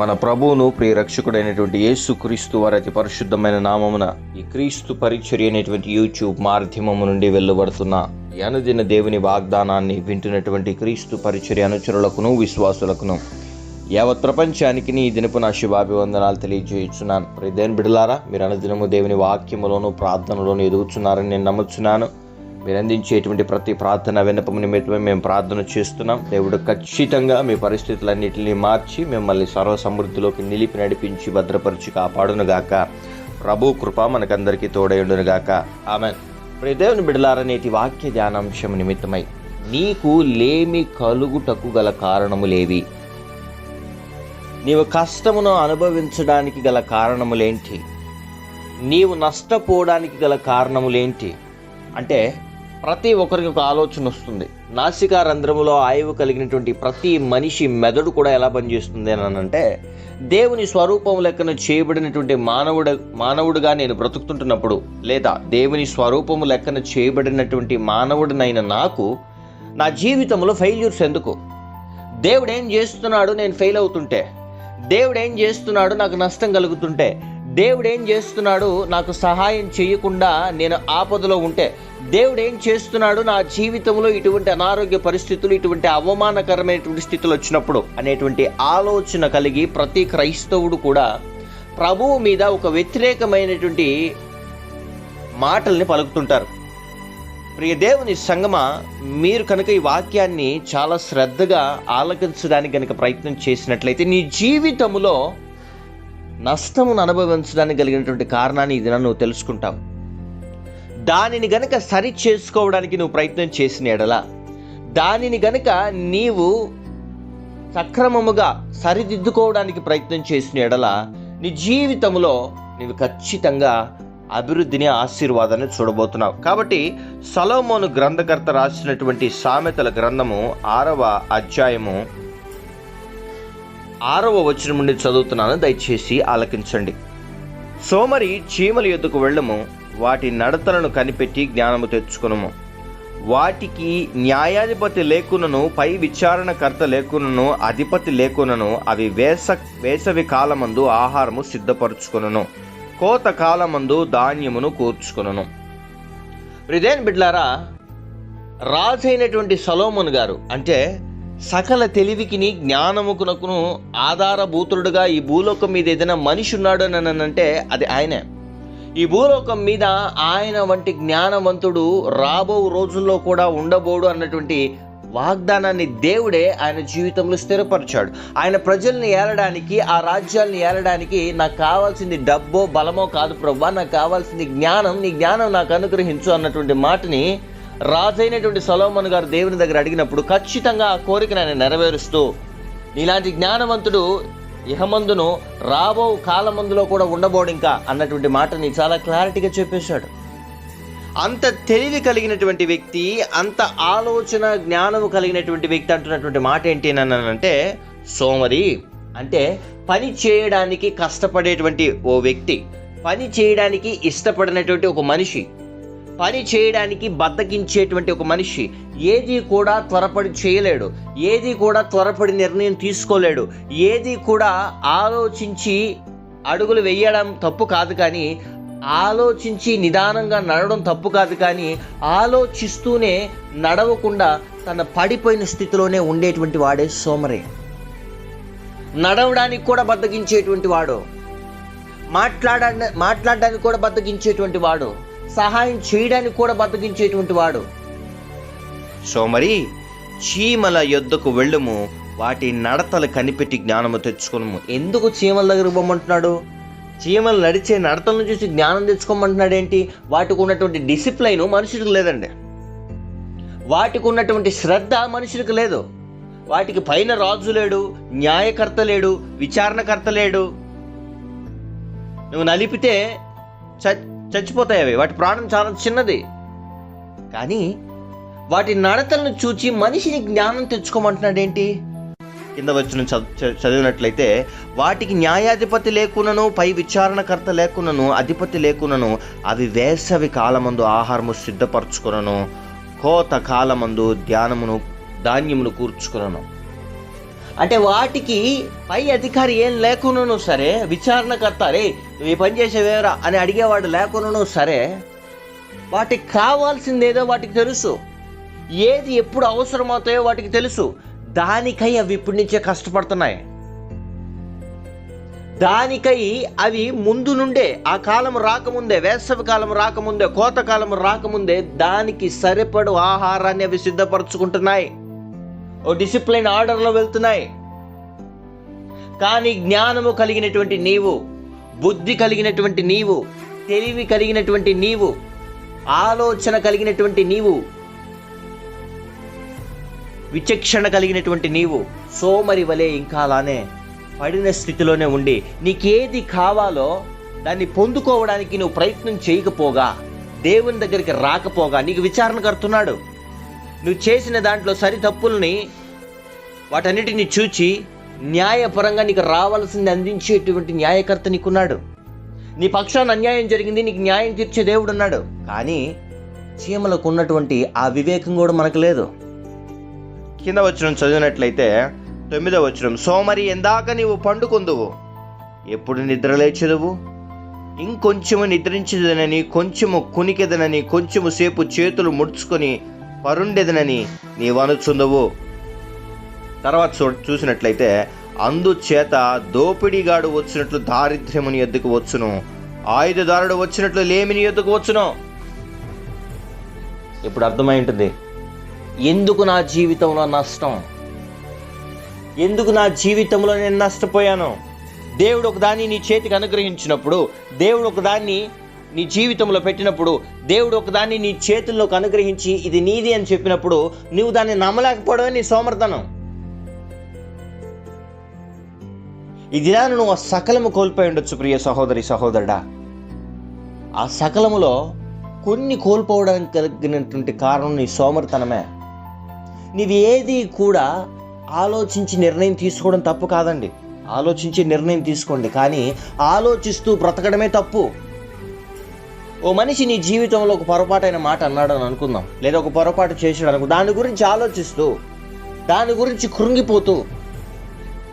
మన ప్రభువును ప్రియ రక్షకుడైనటువంటి వారి అతి పరిశుద్ధమైన నామమున ఈ క్రీస్తు పరిచర్య అనేటువంటి యూట్యూబ్ మాధ్యమము నుండి వెళ్ళబడుతున్న అనుదిన దేవుని వాగ్దానాన్ని వింటున్నటువంటి క్రీస్తు పరిచర్య అనుచరులకును విశ్వాసులకును యావత్ ప్రపంచానికి నీ దినపు నా శుభాభివందనాలు తెలియజేయుచున్నాను ప్రదేన్ బిడలారా మీరు అనుదినము దేవుని వాక్యములోను ప్రార్థనలోను ఎదుగుచున్నారని నేను నమ్ముచున్నాను. మీరు అందించేటువంటి ప్రతి ప్రార్థన విన్నపం నిమిత్తమే మేము ప్రార్థన చేస్తున్నాం. దేవుడు ఖచ్చితంగా మీ పరిస్థితులన్నింటినీ మార్చి మిమ్మల్ని సర్వ సమృద్ధిలోకి నిలిపి నడిపించి భద్రపరిచి కాపాడునుగాక. ప్రభు కృప మనకందరికీ తోడయుండునుగాక. ఆమె దేవుని బిడలారనేటి వాక్య ధ్యానాంశం నిమిత్తమై నీకు లేమి కలుగుటకు గల కారణములేవి? నీవు కష్టమును అనుభవించడానికి గల కారణములేంటి? నీవు నష్టపోవడానికి గల కారణములేంటి? అంటే ప్రతి ఒక్కరికి ఒక ఆలోచన వస్తుంది. నాసికా రంధ్రములో ఆయువు కలిగినటువంటి ప్రతి మనిషి మెదడు కూడా ఎలా పనిచేస్తుంది అని అంటే దేవుని స్వరూపం లెక్కన చేయబడినటువంటి మానవుడు మానవుడుగా నేను బ్రతుకుతుంటున్నప్పుడు లేదా దేవుని స్వరూపము లెక్కన చేయబడినటువంటి మానవుడినైన నాకు నా జీవితంలో ఫెయిల్యూర్స్ ఎందుకు? దేవుడు ఏం చేస్తున్నాడు నేను ఫెయిల్ అవుతుంటే? దేవుడు ఏం చేస్తున్నాడు నాకు నష్టం కలుగుతుంటే? దేవుడు ఏం చేస్తున్నాడు? నాకు సహాయం చేయకుండా నేను ఆపదలో ఉంటే దేవుడు ఏం చేస్తున్నాడు? నా జీవితంలో ఇటువంటి అనారోగ్య పరిస్థితులు ఇటువంటి అవమానకరమైనటువంటి స్థితులు వచ్చినప్పుడు అనేటువంటి ఆలోచన కలిగి ప్రతి క్రైస్తవుడు కూడా ప్రభువు మీద ఒక వ్యతిరేకమైనటువంటి మాటల్ని పలుకుతుంటారు. ప్రియ దేవుని సంగమ మీరు కనుక ఈ వాక్యాన్ని చాలా శ్రద్ధగా ఆలకించడానికి కనుక ప్రయత్నం చేసినట్లయితే నీ జీవితంలో నష్టమును అనుభవించడానికి కలిగినటువంటి కారణాన్ని ఇది నువ్వు తెలుసుకుంటావు. దానిని గనక సరి చేసుకోవడానికి నువ్వు ప్రయత్నం చేసిన ఎడల దానిని గనక నీవు సక్రమముగా సరిదిద్దుకోవడానికి ప్రయత్నం చేసిన ఎడల నీ జీవితంలో నీవు ఖచ్చితంగా అభివృద్ధిని ఆశీర్వాదాన్ని చూడబోతున్నావు. కాబట్టి సలోమోను గ్రంథకర్త రాసినటువంటి సామెతల గ్రంథము ఆరవ అధ్యాయము ఆరవ వచనం నుండి చదువుతున్నాను దయచేసి ఆలకించండి. సోమరి చీమల ఎద్దుకు వెళ్ళము వాటి నడతలను కనిపెట్టి జ్ఞానము తెచ్చుకునము. వాటికి న్యాయాధిపతి లేకునను పై విచారణకర్త లేకునను అధిపతి లేకునను అవి వేస వేసవి కాలమందు ఆహారము సిద్ధపరచుకును కోత కాలమందు ధాన్యమును కూర్చుకును రిదేన్ బిడ్లారా రాజైనటువంటి సలోమన్ గారు అంటే సకల తెలివికిని జ్ఞానముకునకును ఆధారభూతుడుగా ఈ భూలోకం మీద ఏదైనా మనిషి ఉన్నాడు అని అంటే అది ఆయనే. ఈ భూలోకం మీద ఆయన వంటి జ్ఞానవంతుడు రాబో రోజుల్లో కూడా ఉండబోడు అన్నటువంటి వాగ్దానాన్ని దేవుడే ఆయన జీవితంలో స్థిరపరిచాడు. ఆయన ప్రజల్ని ఏలడానికి ఆ రాజ్యాల్ని ఏలడానికి నాకు కావాల్సింది డబ్బో బలమో కాదు ప్రభా నాకు కావాల్సింది జ్ఞానం నీ జ్ఞానం నాకు అనుగ్రహించు అన్నటువంటి మాటని రాజైనటువంటి సలోమన్ గారు దేవుని దగ్గర అడిగినప్పుడు ఖచ్చితంగా ఆ కోరికను ఆయన నెరవేరుస్తూ ఇలాంటి జ్ఞానవంతుడు ఇహమందును రాబో కాలమందులో కూడా ఉండబోడు ఇంకా అన్నటువంటి మాటని చాలా క్లారిటీగా చెప్పేశాడు. అంత తెలివి కలిగినటువంటి వ్యక్తి అంత ఆలోచన జ్ఞానము కలిగినటువంటి వ్యక్తి అంటున్నటువంటి మాట ఏంటి అంటే సోమరి అంటే పని చేయడానికి కష్టపడేటువంటి ఓ వ్యక్తి పని చేయడానికి ఇష్టపడినటువంటి ఒక మనిషి పని చేయడానికి బద్దకించేటువంటి ఒక మనిషి ఏది కూడా త్వరపడి చేయలేడు ఏది కూడా త్వరపడి నిర్ణయం తీసుకోలేడు ఏది కూడా ఆలోచించి అడుగులు వేయడం తప్పు కాదు కానీ ఆలోచించి నిదానంగా నడవడం తప్పు కాదు కానీ ఆలోచిస్తూనే నడవకుండా తన పడిపోయిన స్థితిలోనే ఉండేటువంటి వాడే సోమరే. నడవడానికి కూడా బద్దగించేటువంటి వాడు. మాట్లాడ మాట్లాడడానికి కూడా బద్దగించేటువంటి వాడు. సహాయం చేయడానికి కూడా బద్దగించేటువంటి వాడు. సోమరి చీమల యొద్దకు వెళ్ళము వాటి నడతలు కనిపెట్టి జ్ఞానము తెచ్చుకునము. ఎందుకు చీమల దగ్గర పోమంటున్నాడు? చీమలు నడిచే నడతలను చూసి జ్ఞానం తెచ్చుకోమంటున్నాడు ఏంటి వాటికి ఉన్నటువంటి డిసిప్లైన్ మనుషులకు లేదండి. వాటికి ఉన్నటువంటి శ్రద్ధ మనుషులకు లేదు. వాటికి పైన రాజు లేడు న్యాయకర్త లేడు విచారణకర్త లేడు. నువ్వు నలిపితే చ చచ్చిపోతాయి అవి. వాటి ప్రాణం చాలా చిన్నది. కానీ వాటి నడతలను చూచి మనిషిని జ్ఞానం తెచ్చుకోమంటున్నాడు ఏంటి? కింద వచ్చిన చదివినట్లయితే వాటికి న్యాయాధిపతి లేకునను పై విచారణకర్త లేకునను అధిపతి లేకునను అవి వేసవి కాలమందు ఆహారము సిద్ధపరచుకునను కోత కాలమందు ధ్యానమును ధాన్యమును కూర్చుకునను. అంటే వాటికి పై అధికారి ఏం లేకున్నాను సరే విచారణకర్త రే నువ్వు ఈ పని చేసేవేరా అని అడిగేవాడు లేకున్నాను సరే వాటికి కావాల్సిందేదో వాటికి తెలుసు. ఏది ఎప్పుడు అవసరమవుతాయో వాటికి తెలుసు. దానికై అవి ఇప్పటి నుంచే కష్టపడుతున్నాయి. దానికై అవి ముందు నుండే ఆ కాలం రాకముందే వేసవి కాలం రాకముందే కోతకాలం రాకముందే దానికి సరిపడు ఆహారాన్ని అవి సిద్ధపరచుకుంటున్నాయి. ఓ డిసిప్లిన్ ఆర్డర్లో వెళ్తున్నాయి. కానీ జ్ఞానము కలిగినటువంటి నీవు బుద్ధి కలిగినటువంటి నీవు తెలివి కలిగినటువంటి నీవు ఆలోచన కలిగినటువంటి నీవు విచక్షణ కలిగినటువంటి నీవు సోమరి వలె ఇంకా అలానే పడిన స్థితిలోనే ఉండి నీకేది కావాలో దాన్ని పొందుకోవడానికి నువ్వు ప్రయత్నం చేయకపోగా దేవుని దగ్గరికి రాకపోగా నీకు విచారణ కడుతున్నాడు. నువ్వు చేసిన దాంట్లో సరి తప్పుల్ని వాటన్నిటిని చూచి న్యాయపరంగా నీకు రావాల్సింది అందించేటువంటి న్యాయకర్త నీకున్నాడు. నీ పక్షాన అన్యాయం జరిగింది నీకు న్యాయం తీర్చే దేవుడు ఉన్నాడు. కానీ చీమలకు ఉన్నటువంటి ఆ వివేకం కూడా మనకు లేదు. కింద వచ్చిన చదివినట్లయితే తొమ్మిదో వచ్చిన సోమరి ఎందాక నీవు పండుకొందువు ఎప్పుడు నిద్ర లేచెదవు? ఇంకొంచెము నిద్రించదనని కొంచెము కునికెదనని కొంచెము సేపు చేతులు ముడుచుకొని పరుండెదనని నీవనుచుందవు. తర్వాత చూ చూసినట్లయితే అందుచేత దోపిడీగాడు వచ్చినట్లు దారిద్ర్యముని ఎద్దుకు వచ్చును. ఆయుధదారుడు వచ్చినట్లు లేమిని ఎద్దుకు వచ్చును. ఇప్పుడు అర్థమై ఉంటుంది. ఎందుకు నా జీవితంలో నష్టం? ఎందుకు నా జీవితంలో నేను నష్టపోయాను? దేవుడు ఒక దాన్ని నీ చేతికి అనుగ్రహించినప్పుడు దేవుడు ఒక దాన్ని నీ జీవితంలో పెట్టినప్పుడు దేవుడు ఒకదాన్ని నీ చేతుల్లోకి అనుగ్రహించి ఇది నీది అని చెప్పినప్పుడు నువ్వు దాన్ని నమ్మలేకపోవడమే నీ సోమర్థనం ఈ దినాన్ని నువ్వు ఆ సకలము కోల్పోయి ఉండొచ్చు ప్రియ సహోదరి సహోదరుడా. ఆ సకలములో కొన్ని కోల్పోవడానికి కలిగినటువంటి కారణం నీ సోమరితనమే. నీవు ఏది కూడా ఆలోచించి నిర్ణయం తీసుకోవడం తప్పు కాదండి. ఆలోచించి నిర్ణయం తీసుకోండి. కానీ ఆలోచిస్తూ బ్రతకడమే తప్పు. ఓ మనిషి నీ జీవితంలో ఒక పొరపాటైన మాట అన్నాడు అని అనుకుందాం. లేదా ఒక పొరపాటు చేశాడు అనుకో దాని గురించి ఆలోచిస్తూ దాని గురించి కృంగిపోతూ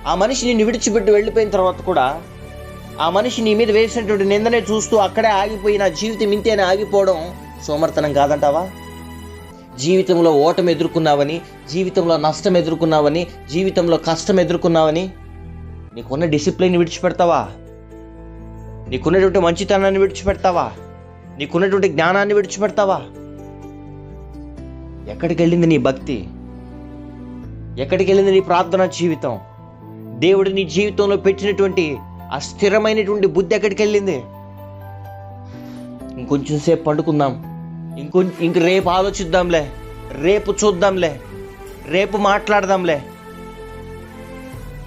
ఆ మనిషి నిన్ను విడిచిపెట్టి వెళ్ళిపోయిన తర్వాత కూడా ఆ మనిషి నీ మీద వేసినటువంటి నిందనే చూస్తూ అక్కడే ఆగిపోయి నా జీవితం ఇంతేనే ఆగిపోవడం సోమర్తనం కాదంటావా? జీవితంలో ఓటమి ఎదుర్కొన్నావని జీవితంలో నష్టం ఎదుర్కొన్నావని జీవితంలో కష్టం ఎదుర్కొన్నావని నీకున్న డిసిప్లిన్ విడిచిపెడతావా? నీకున్నటువంటి మంచితనాన్ని విడిచిపెడతావా? నీకున్నటువంటి జ్ఞానాన్ని విడిచిపెడతావా? ఎక్కడికి వెళ్ళింది నీ భక్తి? ఎక్కడికి వెళ్ళింది నీ ప్రార్థన జీవితం? దేవుడు నీ జీవితంలో పెట్టినటువంటి ఆ స్థిరమైనటువంటి బుద్ధి ఎక్కడికి వెళ్ళింది? ఇంకొంచెం సేపు పండుకుందాం. ఇంకొ ఇంక రేపు ఆలోచిద్దాంలే. రేపు చూద్దాంలే. రేపు మాట్లాడదాంలే.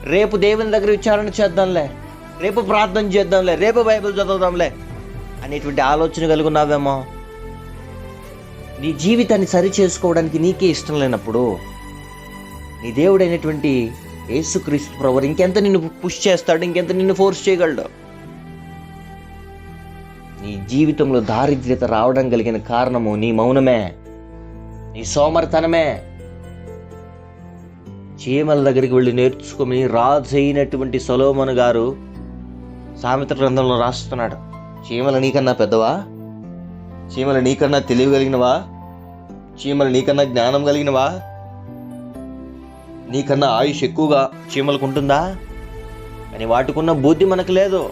రేపు దేవుని దగ్గర విచారణ చేద్దాంలే. రేపు ప్రార్థన చేద్దాంలే. రేపు బైబిల్ చదువుదాంలే. అనేటువంటి ఆలోచన కలుగున్నావేమో? నీ జీవితాన్ని సరి చేసుకోవడానికి నీకే ఇష్టం లేనప్పుడు నీ దేవుడైనటువంటి యేసుక్రీస్తు ప్రవర్ ఇంకెంత నిన్ను పుష్ చేస్తాడు ఇంకెంత నిన్ను ఫోర్స్ చేయగలడు? నీ జీవితంలో దారిద్ర్యత రావడం కలిగిన కారణము నీ మౌనమే నీ సోమర్తనమే. చీమల దగ్గరికి వెళ్ళి నేర్చుకుని రాజు అయినటువంటి సొలోమన్ గారు సామెత గ్రంథంలో రాస్తున్నాడు. చీమల నీకన్నా పెద్దవా? చీమల నీకన్నా తెలివి కలిగినవా? చీమల నీకన్నా జ్ఞానం కలిగినవా? నీకన్నా ఆయుష్ ఎక్కువగా చీమలకు ఉంటుందా కానీ వాటికున్న బుద్ధి మనకు లేదు.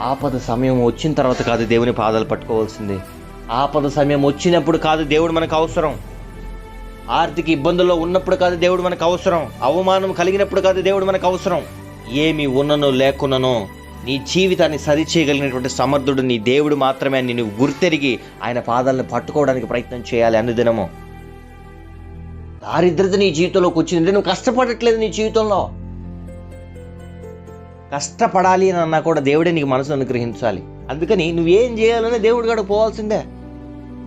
ఆపద సమయం వచ్చిన తర్వాత కాదు దేవుని పాదాలు పట్టుకోవాల్సింది. ఆపద సమయం వచ్చినప్పుడు కాదు దేవుడు మనకు అవసరం. ఆర్థిక ఇబ్బందుల్లో ఉన్నప్పుడు కాదు దేవుడు మనకు అవసరం. అవమానం కలిగినప్పుడు కాదు దేవుడు మనకు అవసరం. ఏమి ఉన్ననో లేకున్ననో నీ జీవితాన్ని సరిచేయగలిగినటువంటి సమర్థుడు నీ దేవుడు మాత్రమే అని నువ్వు గుర్తెరిగి ఆయన పాదాలను పట్టుకోవడానికి ప్రయత్నం చేయాలి అనుదినము దారిద్రత నీ జీవితంలోకి వచ్చింది. నువ్వు కష్టపడట్లేదు నీ జీవితంలో. కష్టపడాలి అని అన్నా కూడా దేవుడే నీకు మనసు అనుగ్రహించాలి. అందుకని నువ్వేం చేయాలని దేవుడి కాడికి పోవాల్సిందే.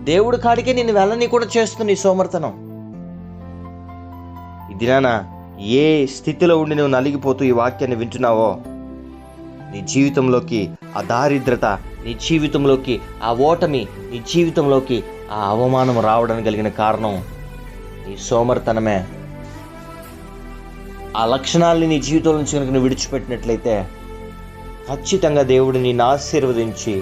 దేవుడి కాడికే నేను వెళ్ళని కూడా చేస్తుంది నీ సోమర్తనం. ఇది నానా ఏ స్థితిలో ఉండి నువ్వు నలిగిపోతూ ఈ వాక్యాన్ని వింటున్నావో నీ జీవితంలోకి ఆ దారిద్రత నీ జీవితంలోకి ఆ ఓటమి నీ జీవితంలోకి ఆ అవమానం రావడానికి కలిగిన కారణం నీ సోమర్తనమే. ఆ లక్షణాలని నీ జీవితం నుంచి కనుక నువ్వు విడిచిపెట్టినట్లయితే ఖచ్చితంగా దేవుడు నిన్ను ఆశీర్వదించి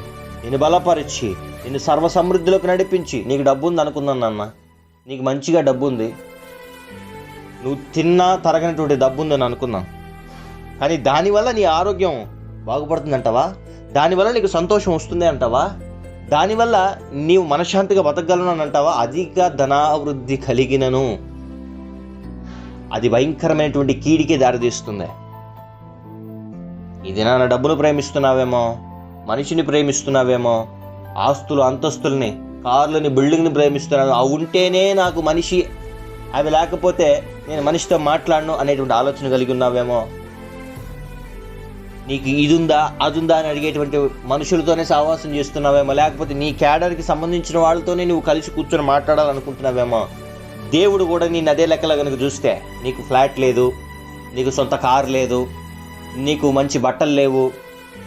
నిన్ను బలపరిచి నిన్ను సర్వసమృద్ధిలోకి నడిపించి నీకు డబ్బు ఉంది అనుకున్నాను నాన్న. నీకు మంచిగా డబ్బు ఉంది నువ్వు తిన్నా తరగనటువంటి డబ్బు ఉందని అనుకున్నాను కానీ దానివల్ల నీ ఆరోగ్యం బాగుపడుతుంది అంటావా దానివల్ల నీకు సంతోషం వస్తుంది అంటావా? దానివల్ల నీవు మనశ్శాంతిగా బతకగలను అని అంటావా? అధిక ధనావృద్ధి కలిగినను. అది భయంకరమైనటువంటి కీడికి దారితీస్తుంది. ఇది నా డబ్బును ప్రేమిస్తున్నావేమో మనిషిని ప్రేమిస్తున్నావేమో ఆస్తులు అంతస్తుల్ని కార్లని బిల్డింగ్ని ప్రేమిస్తున్నాను. అవి ఉంటేనే నాకు మనిషి అవి లేకపోతే నేను మనిషితో మాట్లాడను అనేటువంటి ఆలోచన కలిగి ఉన్నావేమో నీకు ఇది ఉందా అది ఉందా అని అడిగేటువంటి మనుషులతోనే సహవాసం చేస్తున్నావేమో లేకపోతే నీ క్యాడర్కి సంబంధించిన వాళ్ళతోనే నువ్వు కలిసి కూర్చొని మాట్లాడాలనుకుంటున్నావేమో. దేవుడు కూడా నేను అదే లెక్కలో కనుక చూస్తే నీకు ఫ్లాట్ లేదు నీకు సొంత కారు లేదు నీకు మంచి బట్టలు లేవు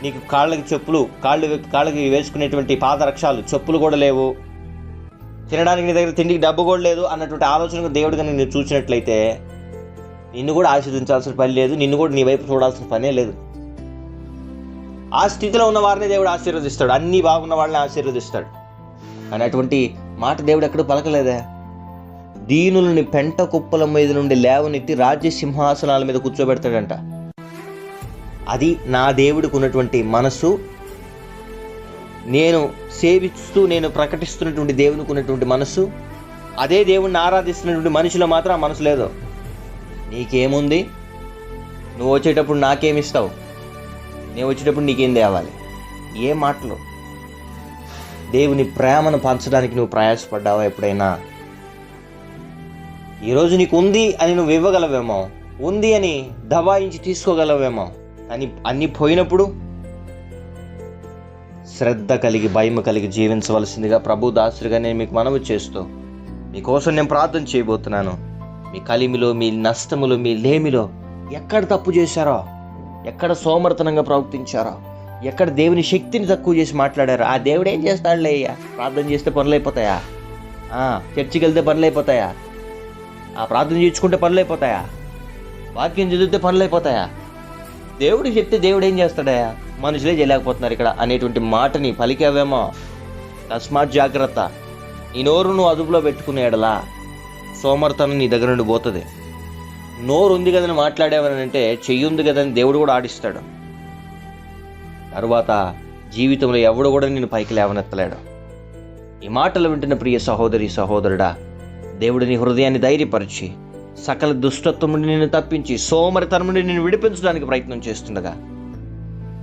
నీకు కాళ్ళకి చెప్పులు కాళ్ళు కాళ్ళకి వేసుకునేటువంటి పాదరక్షాలు చెప్పులు కూడా లేవు తినడానికి నీ దగ్గర తిండికి డబ్బు కూడా లేదు అన్నటువంటి ఆలోచనకు దేవుడు కనుక నేను చూసినట్లయితే నిన్ను కూడా ఆశీర్వదించాల్సిన పని లేదు నిన్ను కూడా నీ వైపు చూడాల్సిన పనే లేదు. ఆ స్థితిలో ఉన్న వారిని దేవుడు ఆశీర్వదిస్తాడు. అన్నీ బాగున్న వాళ్ళని ఆశీర్వదిస్తాడు. కానీ అటువంటి మాట దేవుడు ఎక్కడ పలకలేదే. దీనులని పెంట కుప్పల మీద నుండి లేవనెత్తి రాజ్య సింహాసనాల మీద కూర్చోబెడతాడంట. అది నా దేవుడికి ఉన్నటువంటి మనసు. నేను సేవిస్తూ నేను ప్రకటిస్తున్నటువంటి దేవునికి ఉన్నటువంటి మనసు. అదే దేవుణ్ణి ఆరాధిస్తున్నటువంటి మనిషిలో మాత్రం ఆ మనసు లేదు. నీకేముంది? నువ్వు వచ్చేటప్పుడు నాకేమిస్తావు? నేను వచ్చేటప్పుడు నీకేం తేవాలి? ఏ మాటలు? దేవుని ప్రేమను పంచడానికి నువ్వు ప్రయాసపడ్డావా ఎప్పుడైనా? ఈరోజు నీకు ఉంది అని నువ్వు ఇవ్వగలవేమో? ఉంది అని దబాయించి తీసుకోగలవేమో? అని అన్నీ పోయినప్పుడు శ్రద్ధ కలిగి భయం కలిగి జీవించవలసిందిగా ప్రభు దాసుడిగా నేను మీకు మనవి చేస్తూ మీకోసం నేను ప్రార్థన చేయబోతున్నాను. మీ కలిమిలో మీ నష్టములో మీ లేమిలో ఎక్కడ తప్పు చేశారో ఎక్కడ సోమర్తనంగా ప్రవర్తించారో ఎక్కడ దేవుని శక్తిని తక్కువ చేసి మాట్లాడారు ఆ దేవుడు ఏం చేస్తాడులే అయ్యా? ప్రార్థన చేస్తే పనులు అయిపోతాయా? చర్చికి వెళ్తే పనులు అయిపోతాయా? ఆ ప్రార్థన చేయించుకుంటే పనులు అయిపోతాయా? వాక్యం చదివితే పనులు అయిపోతాయా? దేవుడికి చెప్తే దేవుడు ఏం చేస్తాడయా మనుషులే చేయలేకపోతున్నారు ఇక్కడ అనేటువంటి మాటని పలికావేమో? తస్మాత్ జాగ్రత్త. ఈ నోరు నువ్వు అదుపులో పెట్టుకునే ఎడలా సోమర్తనం నీ దగ్గర నుండి పోతుంది. నోరు ఉంది కదని మాట్లాడేవని అంటే చెయ్యి ఉంది కదని దేవుడు కూడా ఆడిస్తాడు. తరువాత జీవితంలో ఎవడు కూడా నేను పైకి లేవనెత్తలేడు. ఈ మాటలు వింటున్న ప్రియ సహోదరి సహోదరుడా దేవుడిని హృదయాన్ని ధైర్యపరిచి సకల దుష్టత్వం నుండి నిన్ను తప్పించి సోమరితనం నుండి నేను విడిపించడానికి ప్రయత్నం చేస్తుండగా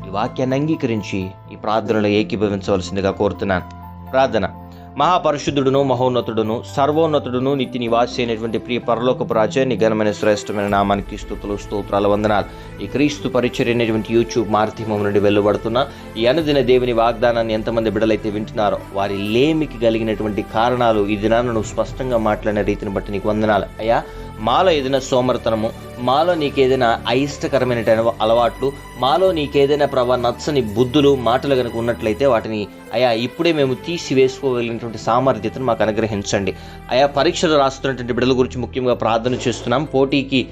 ఈ వాక్యాన్ని అంగీకరించి ఈ ప్రార్థనలో ఏకీభవించవలసిందిగా కోరుతున్నాను. ప్రార్థన. మహాపరిశుద్ధుడును మహోన్నతుడును సర్వోన్నతుడును నిత్య నివాసి అయినటువంటి ప్రియ పరలోకపు రాజా ఘనమైన శ్రేష్టమైన నామానికి స్థుతులు స్తోత్రాల వందనాలు. ఈ క్రీస్తు పరిచర్ అనేటువంటి యూట్యూబ్ మాధ్యమం నుండి వెలువడుతున్న ఈ అనుదిన దేవుని వాగ్దానాన్ని ఎంతమంది బిడ్డలైతే వింటున్నారో వారి లేమికి కలిగినటువంటి కారణాలు ఈ దినాన్ని నువ్వు స్పష్టంగా మాట్లాడిన రీతిని బట్టి నీకు వందనాలు. అయ్యా మాలో ఏదైనా సోమర్తనము మాలో నీకేదైనా అయిష్టకరమైన అలవాట్లు మాలో నీకేదైనా ప్రభా నచ్చని బుద్ధులు మాటలు కనుక ఉన్నట్లయితే వాటిని అయా ఇప్పుడే మేము తీసి వేసుకోగలిగినటువంటి సామర్థ్యతను మాకు అనుగ్రహించండి. అయా పరీక్షలు రాస్తున్నటువంటి బిడ్డల గురించి ముఖ్యంగా ప్రార్థన చేస్తున్నాం. పోటీకి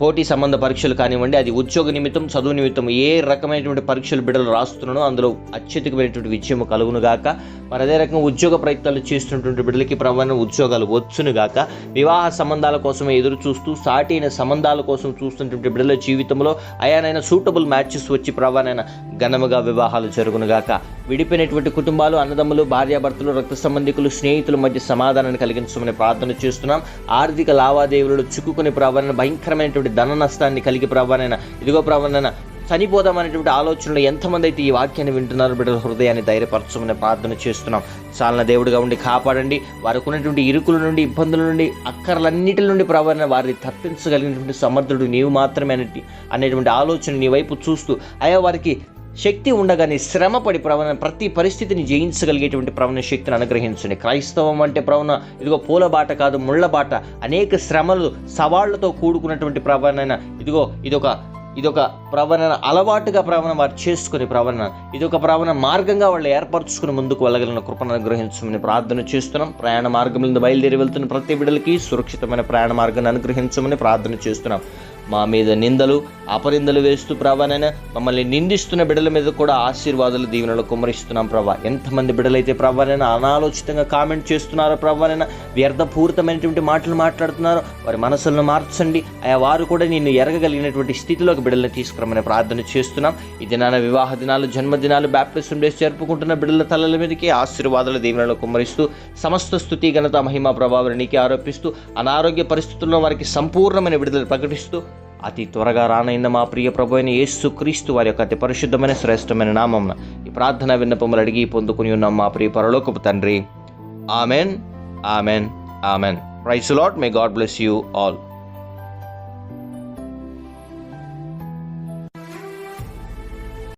పోటీ సంబంధ పరీక్షలు కానివ్వండి అది ఉద్యోగ నిమిత్తం చదువు నిమిత్తం ఏ రకమైనటువంటి పరీక్షలు బిడ్డలు రాస్తున్నానో అందులో అత్యధికమైనటువంటి విజయం కలుగును గాక. మరి అదే రకంగా ఉద్యోగ ప్రయత్నాలు చేస్తున్నటువంటి బిడ్డలకి ప్రమాణ ఉద్యోగాలు వచ్చునుగాక వివాహ సంబంధాల కోసమే ఎదురు చూస్తూ సాటి అయిన సంబంధాల కోసం చూస్తున్నటువంటి బిడ్డల జీవితంలో అయానైనా సూటబుల్ మ్యాచెస్ వచ్చి ప్రవణైన ఘనముగా వివాహాలు జరుగును గాక. విడిపోయినటువంటి కుటుంబాలు అన్నదమ్ములు భార్యాభర్తలు రక్త సంబంధికులు స్నేహితుల మధ్య సమాధానాన్ని కలిగించమని ప్రార్థన చేస్తున్నాం. ఆర్థిక లావాదేవీలు చిక్కుకునే ప్రవాణ భయంకరమైనటువంటి ధన నష్టాన్ని కలిగి ప్రవణైన ఇదిగో ప్రవణైన చనిపోదామనేటువంటి ఆలోచనలు ఎంతమంది అయితే ఈ వాక్యాన్ని వింటున్నారో బిడ్డల హృదయాన్ని ధైర్యపరచమని ప్రార్థన చేస్తున్నాం. చాలన దేవుడిగా ఉండి కాపాడండి. వారికి ఉన్నటువంటి ఇరుకుల నుండి ఇబ్బందుల నుండి అక్కర్లన్నిటి నుండి ప్రవర్ణ వారిని తప్పించగలిగినటువంటి సమర్థుడు నీవు మాత్రమే అనేటి అనేటువంటి ఆలోచన నీ వైపు చూస్తూ అయా వారికి శక్తి ఉండగానే శ్రమపడి ప్రవణ ప్రతి పరిస్థితిని జయించగలిగేటువంటి ప్రవణ శక్తిని అనుగ్రహించండి. క్రైస్తవం అంటే ప్రవణ ఇదిగో పూల బాట కాదు ముళ్ళ బాట. అనేక శ్రమలు సవాళ్ళతో కూడుకున్నటువంటి ప్రవణన ఇదిగో ఇదొక ఇదొక ప్రవణన అలవాటుగా ప్రవణ వారు చేసుకుని ప్రవణ. ఇదొక ప్రవణ మార్గంగా వాళ్ళు ఏర్పరచుకుని ముందుకు వెళ్ళగలిగిన కృపను అనుగ్రహించమని ప్రార్థన చేస్తున్నాం. ప్రయాణ మార్గం మీద బయలుదేరి వెళ్తున్న ప్రతి బిడ్డలకి సురక్షితమైన ప్రయాణ మార్గాన్ని అనుగ్రహించమని ప్రార్థన చేస్తున్నాం. మా మీద నిందలు అపనిందలు వేస్తూ ప్రభానైనా మమ్మల్ని నిందిస్తున్న బిడ్డల మీద కూడా ఆశీర్వాదాలు దీవెనలు కుమరిస్తున్నాం ప్రభా. ఎంతమంది బిడ్డలైతే ప్రభానైనా అనాలోచితంగా కామెంట్ చేస్తున్నారో ప్రభానైనా వ్యర్థపూరితమైనటువంటి మాటలు మాట్లాడుతున్నారో వారి మనసులను మార్చండి. ఆయా వారు కూడా నిన్ను ఎరగగలిగినటువంటి స్థితిలోకి బిడ్డలను తీసుకురమని ప్రార్థన చేస్తున్నాం. ఈ దినాన వివాహ దినాలు జన్మదినాలు బ్యాప్టిజం డేస్ జరుపుకుంటున్న బిడ్డల తలల మీదకి ఆశీర్వాదాలు దీవెనలు కుమరిస్తూ సమస్త స్థుతి ఘనత మహిమ ప్రభావం ఆరోపిస్తూ అనారోగ్య పరిస్థితుల్లో వారికి సంపూర్ణమైన విడుదల ప్రకటిస్తూ అతి త్వరగా రానైన మా ప్రియ ప్రభు అయిన యేసు క్రీస్తు వారి యొక్క అతి పరిశుద్ధమైన శ్రేష్టమైన నామం ఈ ప్రార్థన విన్నపములు అడిగి పొందుకుని ఉన్నాం మా ప్రియ పరలోకపు తండ్రి. ఆమెన్. ఆమెన్. ఆమెన్. రైస్ lot may God bless you all